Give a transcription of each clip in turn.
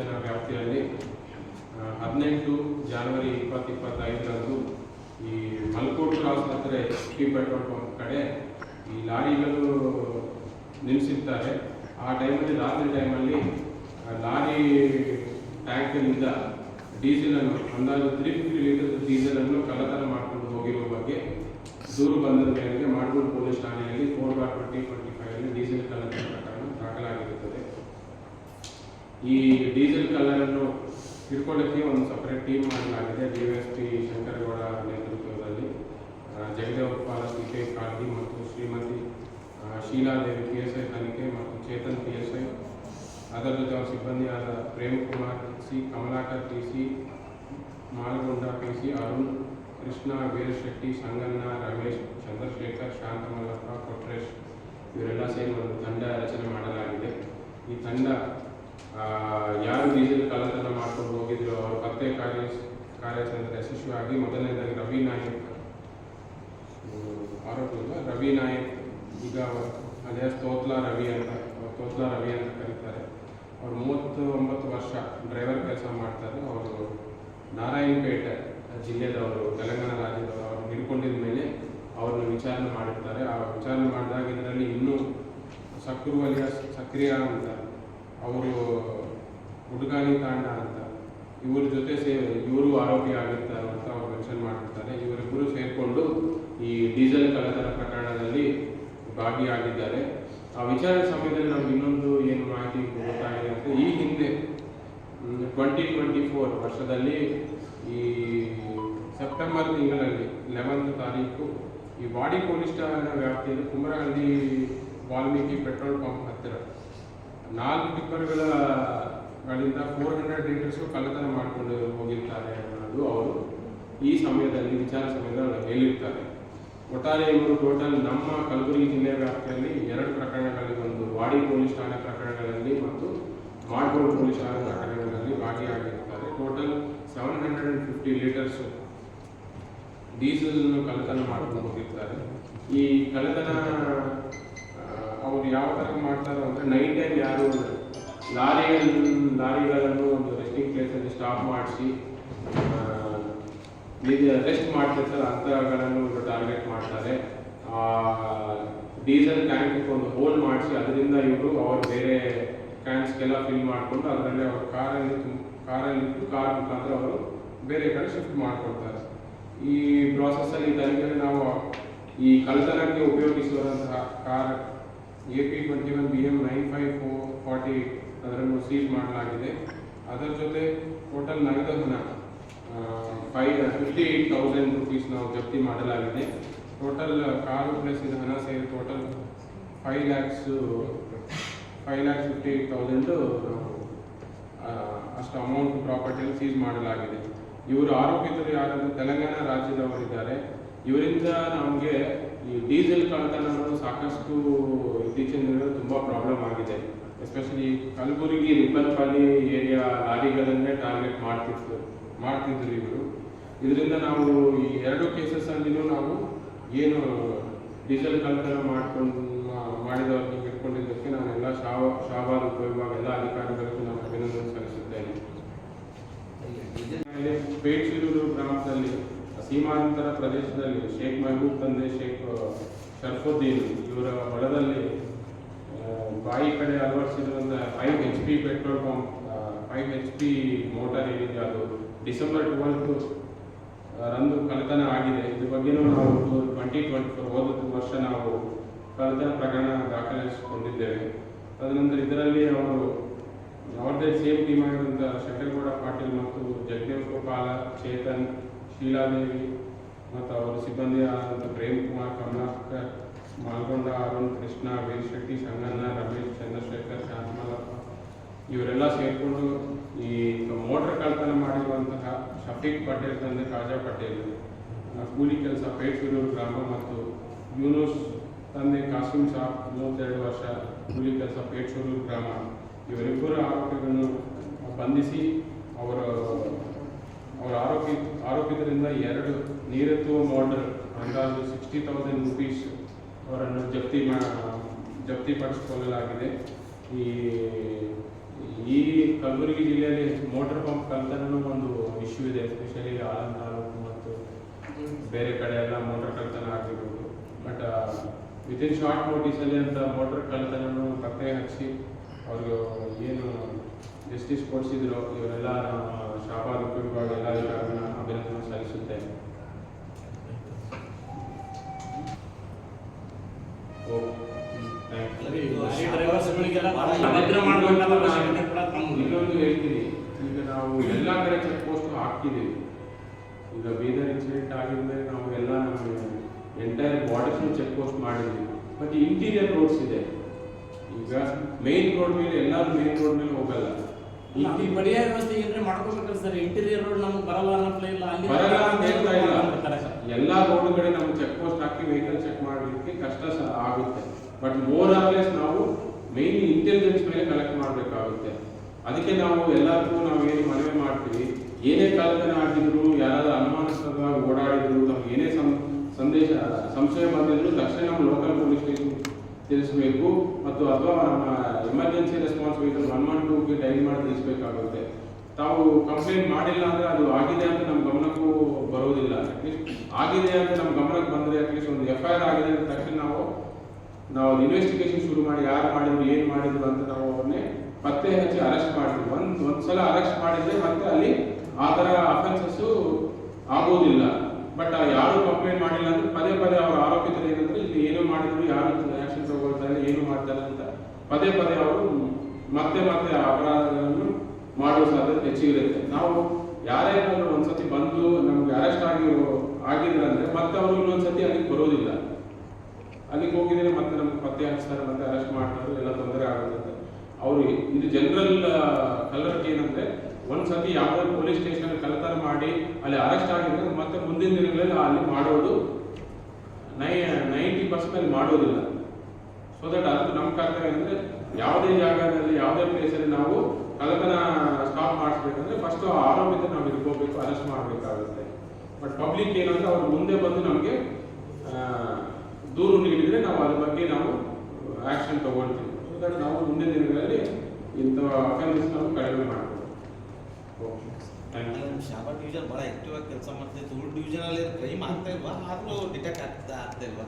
Station ವ್ಯಾಪ್ತಿಯಲ್ಲಿ ಹದಿನೆಂಟು ಜನವರಿ ಇಪ್ಪತ್ತು ಇಪ್ಪತ್ತೈದರಂದು ಈ ಮಲ್ಕೋಟ್ ಕ್ರಾಸ್ ಹತ್ತಿರ ಎಚ್ ಪೆಟ್ರೋಲ್ ಪಂಪ್ ಕಡೆ ಈ ಲಾರಿಗಳು ನಿಲ್ಲಿಸಿರ್ತಾರೆ ಆ ಟೈಮಲ್ಲಿ, ರಾತ್ರಿ ಟೈಮಲ್ಲಿ ಲಾರಿ ಟ್ಯಾಂಕ್ನಿಂದ ಡೀಸೆಲನ್ನು, ಅಂದಾಜು ತ್ರೀ ಫಿಫ್ಟಿ ಲೀಟರ್ ಡೀಸೆಲನ್ನು ಕಳ್ಳತನ ಮಾಡಿಕೊಂಡು ಹೋಗಿರುವ ಬಗ್ಗೆ ದೂರು ಬಂದ ಮೇರೆಗೆ ಮಾಡಗೂರು ಪೊಲೀಸ್ ಠಾಣೆಯಲ್ಲಿ ಫೋರ್ ಬಾರ್ ಟ್ವೆಂಟಿ ಟ್ವೆಂಟಿ ಫೈವಲ್ಲಿ ಡೀಸೆಲ್ ಕಳ್ಳತನ ಈ ಡೀಸೆಲ್ ಕಲ್ಲರನ್ನು ಹಿಡ್ಕೊಳ್ಳೋಕ್ಕೆ ಒಂದು ಸಪರೇಟ್ ಟೀಮ್ ಮಾಡಲಾಗಿದೆ ಡಿ ಎಸ್ ಪಿ ಶಂಕರಗೌಡ ನೇತೃತ್ವದಲ್ಲಿ ಆ, ಜಗದೇವಪಾಲ ಸಿ ಕೆ ಕಾಳಗಿ ಮತ್ತು ಶ್ರೀಮತಿ ಆ, ಶೀಲಾದೇವಿ ಪಿ ಎಸ್ ಐ ತನಿಖೆ ಮತ್ತು ಚೇತನ್ ಪಿ ಎಸ್ ಐ ಅದರ ಜೊತೆ ಅವರ ಸಿಬ್ಬಂದಿಯಾದ Prem Kumar C Kamalakar P C Malagonda P C Arun Krishna Veerashetty Sanganna Ramesh Chandrashekar Shantamallappa Kotresh ಇವರೆಲ್ಲ ಸೇರಿ ಒಂದು ತಂಡ ರಚನೆ ಮಾಡಲಾಗಿದೆ ಈ ತಂಡ ಆ, ಯಾರು ಡೀಸೆಲ್ ಕಳ್ಳತನ ಮಾಡ್ಕೊಂಡು ಹೋಗಿದ್ರು, ಅವರು ಪತ್ತೆ ಕಾರ್ಯ ಕಾರ್ಯಾಚರಣೆ ಯಶಸ್ವಿಯಾಗಿ ಮೊದಲನೇದಾಗಿ ರವಿ ನಾಯಕ್. ಆರೋಪ ರವಿ ನಾಯಕ್, ಈಗ ಅದೇ ತೋತ್ಲಾ ರವಿ ಅಂತ, ತೋತ್ಲಾ ರವಿ ಅಂತ ಕರೀತಾರೆ. ಅವರು ಮೂವತ್ತು ಒಂಬತ್ತು ವರ್ಷ ಡ್ರೈವರ್ ಕೆಲಸ ಮಾಡ್ತಾರೆ. ಅವರು ನಾರಾಯಣಪೇಟೆ ಜಿಲ್ಲೆದವರು, ತೆಲಂಗಾಣ ರಾಜ್ಯದವರು ಅವರು ಹಿಡ್ಕೊಂಡಿದ ಮೇಲೆ ಅವ್ರನ್ನ ವಿಚಾರಣೆ ಮಾಡಿರ್ತಾರೆ. ಆ ವಿಚಾರಣೆ ಮಾಡಿದಾಗ ಇದರಲ್ಲಿ ಇನ್ನೂ ಸಕ್ರಿಯ ಸಕ್ರಿಯ ಅಂತ ಅವರು ಹುಡುಗಾನಿ ತಾಂಡ ಅಂತ. ಇವ್ರ ಜೊತೆ ಸೇ, ಇವರು ಆರೋಪಿ ಆಗಿರ್ತಾರೆ ಅಂತ ಅವ್ರು ಮೆನ್ಷನ್ ಮಾಡಿರ್ತಾರೆ. ಇವರಿಬ್ಬರು ಸೇರಿಕೊಂಡು ಈ ಡೀಸೆಲ್ ಕಳ್ಳತನ ಪ್ರಕರಣದಲ್ಲಿ ಭಾಗಿಯಾಗಿದ್ದಾರೆ. ಆ ವಿಚಾರಣೆ ಸಮಯದಲ್ಲಿ ನಮ್ಗೆ ಇನ್ನೊಂದು ಏನು ಮಾಹಿತಿ ಗೊತ್ತಾಗಿದೆ ಅಂದರೆ ಈ ಹಿಂದೆ ಟ್ವೆಂಟಿ ಟ್ವೆಂಟಿ ಫೋರ್ ವರ್ಷದಲ್ಲಿ ಈ ಸೆಪ್ಟೆಂಬರ್ ತಿಂಗಳಲ್ಲಿ ಲೆವೆಂತ್ ತಾರೀಕು ಈ ವಾಡಿ ಪೊಲೀಸ್ ಠಾಣೆ ವ್ಯಾಪ್ತಿಯಲ್ಲಿ ಕುಮರಹಳ್ಳಿ ವಾಲ್ಮೀಕಿ ಪೆಟ್ರೋಲ್ ಪಂಪ್ ಹತ್ತಿರ ನಾಲ್ಕು ಟಿಪ್ಪರ್ಗಳಿಂದ ಫೋರ್ ಹಂಡ್ರೆಡ್ ಲೀಟರ್ಸು ಕಳ್ಳತನ ಮಾಡಿಕೊಂಡು ಹೋಗಿರ್ತಾರೆ ಅನ್ನೋದು ಅವರು ಈ ಸಮಯದಲ್ಲಿ, ವಿಚಾರ ಸಮಯದಲ್ಲಿ ಹೇಳಿರ್ತಾರೆ. ಒಟ್ಟಾರೆ ಇವರು ಟೋಟಲ್ ನಮ್ಮ ಕಲಬುರಗಿ ಜಿಲ್ಲೆ ವ್ಯಾಪ್ತಿಯಲ್ಲಿ ಎರಡು ಪ್ರಕರಣಗಳಲ್ಲಿ ಒಂದು ವಾಡಿ ಪೊಲೀಸ್ ಠಾಣೆ ಪ್ರಕರಣಗಳಲ್ಲಿ ಮತ್ತು ಮಾಡ್ಗೋಡ್ ಪೊಲೀಸ್ ಠಾಣೆ ಪ್ರಕರಣಗಳಲ್ಲಿ ಭಾಗಿಯಾಗಿರ್ತಾರೆ. Total seven hundred and fifty litres diesel ಕಳ್ಳತನ ಮಾಡ್ಕೊಂಡು ಹೋಗಿರ್ತಾರೆ. ಈ ಕಳ್ಳತನ ಅವ್ರು ಯಾವ ಥರ ಮಾಡ್ತಾರೆ ಅಂದರೆ ನೈಟ್ ಟೈಮ್ ಯಾರು ಲಾರಿಗಳನ್ನು ಲಾರಿಗಳನ್ನು ಒಂದು ರೆಸ್ಟಿಂಗ್ ಪ್ಲೇಸಲ್ಲಿ ಸ್ಟಾಪ್ ಮಾಡಿಸಿ ರೆಸ್ಟ್ ಮಾಡ್ತಿರ್ತಾರೆ ಅಂಥಗಳನ್ನು ಒಂದು ಟಾರ್ಗೆಟ್ ಮಾಡ್ತಾರೆ. ಡೀಸೆಲ್ ಟ್ಯಾಂಕ್ ಒಂದು ಹೋಲ್ ಮಾಡಿಸಿ, ಅದರಿಂದ ಇವರು ಅವ್ರು ಬೇರೆ ಟ್ಯಾಂಕ್ಸ್ಗೆಲ್ಲ ಫಿಲ್ ಮಾಡಿಕೊಂಡು ಅದರಲ್ಲಿ ಅವ್ರ ಕಾರಲ್ಲಿ ಕಾರಲ್ಲಿ ಇಟ್ಟು ಕಾರ್ ಮುಖಾಂತರ ಅವರು ಬೇರೆ ಕಡೆ ಶಿಫ್ಟ್ ಮಾಡ್ಕೊಳ್ತಾರೆ. ಈ ಪ್ರಾಸೆಸ್ಸಲ್ಲಿ ತನಿಖೆಯಲ್ಲಿ ನಾವು ಈ ಕಳ್ಳತನಕ್ಕೆ ಉಪಯೋಗಿಸುವಂತಹ car A P twenty one B M nine five four forty ಅದನ್ನು ಸೀಸ್ ಮಾಡಲಾಗಿದೆ. ಅದರ ಜೊತೆ ಟೋಟಲ್ ನಗದು ಹಣ five fifty eight thousand rupees ನಾವು ಜಪ್ತಿ ಮಾಡಲಾಗಿದೆ. ಟೋಟಲ್ ಕಾರು ಪ್ಲಸ್ ಇದು ಹಣ ಸೇರಿ total five lakhs five lakhs fifty eight thousand ಅಷ್ಟು ಅಮೌಂಟ್ ಪ್ರಾಪರ್ಟಿಯಲ್ಲಿ ಸೀಸ್ ಮಾಡಲಾಗಿದೆ. ಇವರು ಆರೋಪಿತರು ಯಾರು ತೆಲಂಗಾಣ ರಾಜ್ಯದವರಿದ್ದಾರೆ. ಇವರಿಂದ ನಮಗೆ ಈ ಡೀಸೆಲ್ ಕಳ್ಳತನಗಳು ಅನ್ನೋದು ಸಾಕಷ್ಟು ಇತ್ತೀಚಿನ ದಿನಗಳಲ್ಲಿ ತುಂಬ ಪ್ರಾಬ್ಲಮ್ ಆಗಿದೆ. ಎಸ್ಪೆಷಲಿ ಕಲಬುರಗಿ ರಿಬ್ಬನ್ಪಾಲಿ ಏರಿಯಾ ಲಾರಿಗಳನ್ನೇ ಟಾರ್ಗೆಟ್ ಮಾಡ್ತಿತ್ತು ಮಾಡ್ತಿದ್ರು ಇವರು. ಇದರಿಂದ ನಾವು ಈ ಎರಡು ಕೇಸಸ್ಸಲ್ಲಿನೂ ನಾವು ಏನು ಡೀಸೆಲ್ ಕಳ್ಳತನ ಮಾಡ್ಕೊಂಡು ಮಾಡಿದವ್ರನ್ನ ಮಾಡಿದವ್ರಿಗೆ ಹಿಡ್ಕೊಂಡಿದ್ದಕ್ಕೆ ನಾನೆಲ್ಲ ಶಾವ ಶಾಬಾದ ಉಪವಿಭಾಗ ಎಲ್ಲ ಅಧಿಕಾರಿಗಳಿಗೂ ನಾನು ಅಭಿನಂದನೆ ಗ್ರಾಮದಲ್ಲಿ ಸೀಮಾಂತರ ಪ್ರದೇಶದಲ್ಲಿ ಶೇಖ್ ಮೆಹಬೂಬ್ ತಂದೆ ಶೇಖ್ ಶರ್ಫುದ್ದೀನ್ ಇವರ ಹೊಲದಲ್ಲಿ ಬಾಯಿ ಕಡೆ ಅಳವಡಿಸಿರುವಂತಹ five H P petrol pump five H P motor ಏನಿದೆ ಅದು ಡಿಸೆಂಬರ್ ಟ್ವೆಲ್ತ್ ರಂದು ಕಳ್ಳತನ ಆಗಿದೆ. ಇದ್ರ ಬಗ್ಗೆನೂ ನಾವು ಟ್ವೆಂಟಿ ಟ್ವೆಂಟಿ ಫೋರ್ ಹೋದ ವರ್ಷ ನಾವು ಕಳ್ಳತನ ಪ್ರಕರಣ ದಾಖಲಿಸಿಕೊಂಡಿದ್ದೇವೆ. ತದನಂತರ ಇದರಲ್ಲಿ ಅವರು ಅವ್ರದ್ದೇ ಸೇಮ್ ಟೀಮ್ ಆಗಿರುವಂಥ ಶಂಕರಗೌಡ ಪಾಟೀಲ್ ಮತ್ತು ಜಗದೇವ್ ಗೋಪಾಲ ಚೇತನ್ ಶೀಲಾದೇವಿ ಮತ್ತು ಅವರ ಸಿಬ್ಬಂದಿ ಆದಂಥ ಪ್ರೇಮ್ ಕುಮಾರ್ ಕಮಲಾಕರ್ ಮಾಲ್ಗೊಂಡ ಅರುಣ್, ಕೃಷ್ಣ ವೀರಶೆಟ್ಟಿ ಸಂಗಣ್ಣ ರಮೇಶ್, ಚಂದ್ರಶೇಖರ್, ಶಾಂತಮಲ್ಲಪ್ಪ, ಇವರೆಲ್ಲ ಸೇರಿಕೊಂಡು ಈ ಮೋಟರ್ ಕಳ್ತನ ಮಾಡಿರುವಂತಹ ಶಫೀಕ್ ಪಟೇಲ್ ತಂದೆ ಖಾಜಾ ಪಟೇಲ್ ಕೂಲಿ ಕೆಲಸ ಪೇಟ್ಸೂರು ಗ್ರಾಮ ಮತ್ತು ಯೂನುಸ್ ತಂದೆ ಕಾಸಿಂ ಸಾಬ್ ಮೂವತ್ತೆರಡು ವರ್ಷ ಕೂಲಿ ಕೆಲಸ ಪೇಟ್ಸೂರು ಗ್ರಾಮ. ಇವರಿಬ್ಬರು ಆರೋಪಿಗಳನ್ನು ಬಂಧಿಸಿ ಅವರ ಅವರ ಆರೋಪಿ ಆರೋಪಿತರಿಂದ ಎರಡು ನೀರೆತ್ತುವ ಮಾಡಲ್ ಅಂದಾಜು ಸಿಕ್ಸ್ಟಿ ತೌಸಂಡ್ ರುಪೀಸ್ ಅವರನ್ನು ಜಪ್ತಿ ಮಾ ಜಪ್ತಿಪಡಿಸಿಕೊಳ್ಳಲಾಗಿದೆ ಈ ಈ ಕಲಬುರಗಿ ಜಿಲ್ಲೆಯಲ್ಲಿ ಮೋಟರ್ ಪಂಪ್ ಕಲ್ತನೂ ಒಂದು ಇಶ್ಯೂ ಇದೆ ಎಸ್ಪೆಷಲಿ ಆಲಂ ತಾಲೂಕು ಮತ್ತು ಬೇರೆ ಕಡೆ ಎಲ್ಲ ಮೋಟರ್ ಕಳ್ತನ ಆಗಿರ್ಬೋದು ಬಟ್ ವಿತಿನ್ ಶಾರ್ಟ್ ನೋಟಿಸಲ್ಲಿ ಅಂತ ಮೋಟರ್ ಕಳ್ತನೂ ಪತ್ತೆ ಹಚ್ಚಿ ಅವರು ಏನು ಜಸ್ಟಿಸ್ ಕೊಡಿಸಿದ್ರು, ಇವರೆಲ್ಲ ಶಾಬಾದ್ ಎಲ್ಲ ವಿಭಾಗನ ಅಭಿನಂದನೆ ಸಲ್ಲಿಸುತ್ತೇನೆ. ಇನ್ನೊಂದು ಹೇಳ್ತೀನಿ ಈಗ ನಾವು ಎಲ್ಲ ಕಡೆ ಚೆಕ್ ಪೋಸ್ಟ್ ಹಾಕ್ತಿದ್ದೀವಿ. ಈಗ ಬೀದರ್ ಇನ್ಸಿಡೆಂಟ್ ಆಗಿದ್ಮೇಲೆ ನಾವು ಎಲ್ಲ ನಮ್ಮ ಎಂಟೈರ್ ಬಾರ್ಡರ್ಸ್ ಚೆಕ್ ಪೋಸ್ಟ್ ಮಾಡಿದ್ವಿ ಬಟ್ ಇಂಟೀರಿಯರ್ ರೋಡ್ಸ್ ಇದೆ. ಈಗ ಮೇನ್ ರೋಡ್ ಮೇಲೆ ಎಲ್ಲರೂ ಮೇನ್ ರೋಡ್ ಮೇಲೆ ಹೋಗಲ್ಲ. ಈ ಪರ್ಯಾಯ ವ್ಯವಸ್ಥೆ ಏನ್ರಿ ಮಾಡ್ಕೋಬೇಕಲ್ಲ ಸರ್? ಇಂಟೀರಿಯರ್ ರೋಡ್ ನಮ್ಗೆ ಬರಲ್ಲ ಅನ್ನೋ ಇಲ್ಲ. ಅಲ್ಲಿ ಬರಲ್ಲ ಅಂತ ಹೇಳ್ತಾ ಇಲ್ಲ. ಎಲ್ಲಾ ರೋಡ್ ಕಡೆ ನಮ್ಗೆ ಚೆಕ್ ಪೋಸ್ಟ್ ಹಾಕಿ ವೆಹಿಕಲ್ ಚೆಕ್ ಮಾಡಲಿಕ್ಕೆ ಕಷ್ಟ ಆಗುತ್ತೆ. ಬಟ್ ಮೋರ್ ಆರ್ಲೆಸ್ ನಾವು ಮೇನ್ ಇಂಟೆಲಿಜೆನ್ಸ್ ಮೇಲೆ ಕಲೆಕ್ಟ್ ಮಾಡಬೇಕಾಗುತ್ತೆ. ಅದಕ್ಕೆ ನಾವು ಎಲ್ಲರಿಗೂ ನಾವು ಏನು ಮನವಿ ಮಾಡ್ತೀವಿ. ಏನೇ ಕಲ್ಪನೆ ಆಗಿದ್ರು ಯಾರಾದ್ರೂ ಅನುಮಾನಾಸ್ಪದವಾಗಿ ಓಡಾಡಿದ್ರು ತಮ್ಗೆ ಏನೇ ಸಂದೇಶ ಸಂಶಯ ಬಂದಿದ್ರು ತಕ್ಷಣ ನಮ್ಮ ಸ್ಟೇಷನ್ ತಿಳಿಸಬೇಕು ಮತ್ತು ಅಥವಾ ನಮ್ಮ emergency response vehicle one one ಟೂಗೆ dial ಮಾಡಿ ತಿಳಿಸಬೇಕಾಗುತ್ತೆ. ತಾವು ಕಂಪ್ಲೇಂಟ್ ಮಾಡಿಲ್ಲ ಅಂದರೆ ಅದು ಆಗಿದೆ ಅಂತ ನಮ್ಮ ಗಮನಕ್ಕೂ ಬರೋದಿಲ್ಲ. ಅಟ್ಲೀಸ್ಟ್ ಆಗಿದೆ ಅಂತ ನಮ್ಮ ಗಮನಕ್ಕೆ ಬಂದರೆ ಅಟ್ಲೀಸ್ಟ್ ಒಂದು ಎಫ್ ಐ ಆರ್ ಆಗಿದೆ ಅಂದ ತಕ್ಷಣ ನಾವು ನಾವು ಇನ್ವೆಸ್ಟಿಗೇಷನ್ ಶುರು ಮಾಡಿ ಯಾರು ಮಾಡಿದ್ರು, ಏನು ಮಾಡಿದ್ರು ಅಂತ ನಾವು ಅವ್ರನ್ನೇ ಪತ್ತೆ ಹಚ್ಚಿ ಅರೆಸ್ಟ್ ಮಾಡ್ತೀವಿ. ಒಂದು ಒಂದು ಸಲ ಅರೆಸ್ಟ್ ಮಾಡಿದರೆ ಮತ್ತೆ ಅಲ್ಲಿ ಆ ಥರ ಅಫೆನ್ಸಸ್ಸು ಆಗೋದಿಲ್ಲ. ಬಟ್ ಯಾರು ಕಂಪ್ಲೇಂಟ್ ಮಾಡಿಲ್ಲ ಅಂದ್ರೆ ಪದೇ ಪದೇ ಅವರು ಆರೋಪಿತರು ಏನಂದ್ರೆ ಇಲ್ಲಿ ಏನೋ ಮಾಡಿದ್ರು, ಯಾರು ಆಕ್ಷನ್ ತಗೊಳ್ತಾರೆ ಏನು ಮಾಡ್ತಾರೆ ಅಂತ. ಪದೇ ಪದೇ ಅವರು ಮತ್ತೆ ಮತ್ತೆ ಅಪರಾಧಗಳನ್ನು ಮಾಡುವ ಸಾಧ್ಯತೆ ಹೆಚ್ಚಿಗಿರುತ್ತೆ ನಾವು ಯಾರೇನಾದ್ರು ಒಂದ್ಸತಿ ಬಂದು ನಮ್ಗೆ ಅರೆಸ್ಟ್ ಆಗಿ ಆಗಿದ್ರೆ ಅಂದ್ರೆ ಮತ್ತೆ ಅವರು ಇನ್ನೊಂದ್ಸತಿ ಅಲ್ಲಿಗೆ ಬರೋದಿಲ್ಲ. ಅಲ್ಲಿಗೆ ಹೋಗಿದ್ರೆ ಮತ್ತೆ ನಮ್ಗೆ ಪತ್ತೆ ಹಚ್ತಾರೆ, ಮತ್ತೆ ಅರೆಸ್ಟ್ ಮಾಡ್ತಾರೆ, ಎಲ್ಲ ತೊಂದರೆ ಆಗುತ್ತೆ. ಅವರು, ಇದು ಜನರಲ್ ಕಲರ್ ಏನಂದ್ರೆ ಒಂದ್ಸತಿ ಯಾವುದೇ ಪೊಲೀಸ್ ಸ್ಟೇಷನ್ ಕಳ್ಳತನ ಮಾಡಿ ಅಲ್ಲಿ ಅರೆಸ್ಟ್ ಆಗಿದ್ರೆ ಮತ್ತೆ ಮುಂದಿನ ದಿನಗಳಲ್ಲಿ ಅಲ್ಲಿ ಮಾಡೋದು ನೈ ನೈಂಟಿ ಪರ್ಸೆಂಟ್ ಅಲ್ಲಿ ಮಾಡೋದಿಲ್ಲ. ಸೊ ದಟ್ ಅದು ನಮ್ಮ ಕರ್ತವ್ಯ ಅಂದ್ರೆ ಯಾವುದೇ ಜಾಗದಲ್ಲಿ, ಯಾವುದೇ ಪ್ಲೇಸಲ್ಲಿ ನಾವು ಕಳ್ಳತನ ಸ್ಟಾಪ್ ಮಾಡಿಸ್ಬೇಕಂದ್ರೆ ಫಸ್ಟ್ ಆರೋಪಿತ ನಾವು ಇಟ್ಕೋಬೇಕು ಅರೆಸ್ಟ್ ಮಾಡಬೇಕಾಗುತ್ತೆ. ಬಟ್ ಪಬ್ಲಿಕ್ ಏನಂದ್ರೆ ಅವ್ರು ಮುಂದೆ ಬಂದು ನಮಗೆ ದೂರು ನೀಡಿದ್ರೆ ನಾವು ಅದ್ರ ಬಗ್ಗೆ ನಾವು ಆಕ್ಷನ್ ತಗೊಳ್ತೀವಿ. ಸೊ ದಟ್ ನಾವು ಮುಂದಿನ ದಿನಗಳಲ್ಲಿ ಇಂಥ ಅಫೆನ್ಸಸ್ ನಾವು ಕಡಿಮೆ ಮಾಡ್ಬೋದು ಥ್ಯಾಂಕ್ ಡಿವಿಜನ್ ಬಹಳ ಆಕ್ಟಿವ್ ಆಗಿ ಕೆಲಸ ಮಾಡ್ತೈತೆ ಉಳಿದ ಡಿವಿಷನ್ ಅಲ್ಲಿ ಕ್ರೈಮ್ ಆಗ್ತಾ ಇಲ್ವಾ? ಆದ್ರೂ ಡಿಟೆಕ್ಟ್ ಆಗ್ತಾ ಆಗ್ತಾ ಇಲ್ವಾ?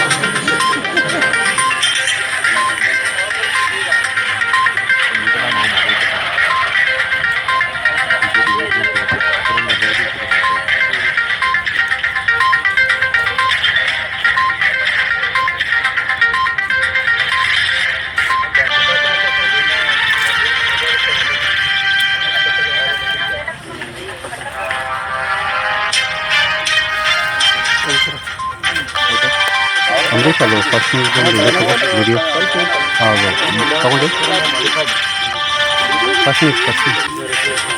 ಹಂಗೆ ಚಾಲು ಫಸ್ಟ್ ವಿಡಿಯೋ ಹೌದು. ತಗೊಂಡು. First news first news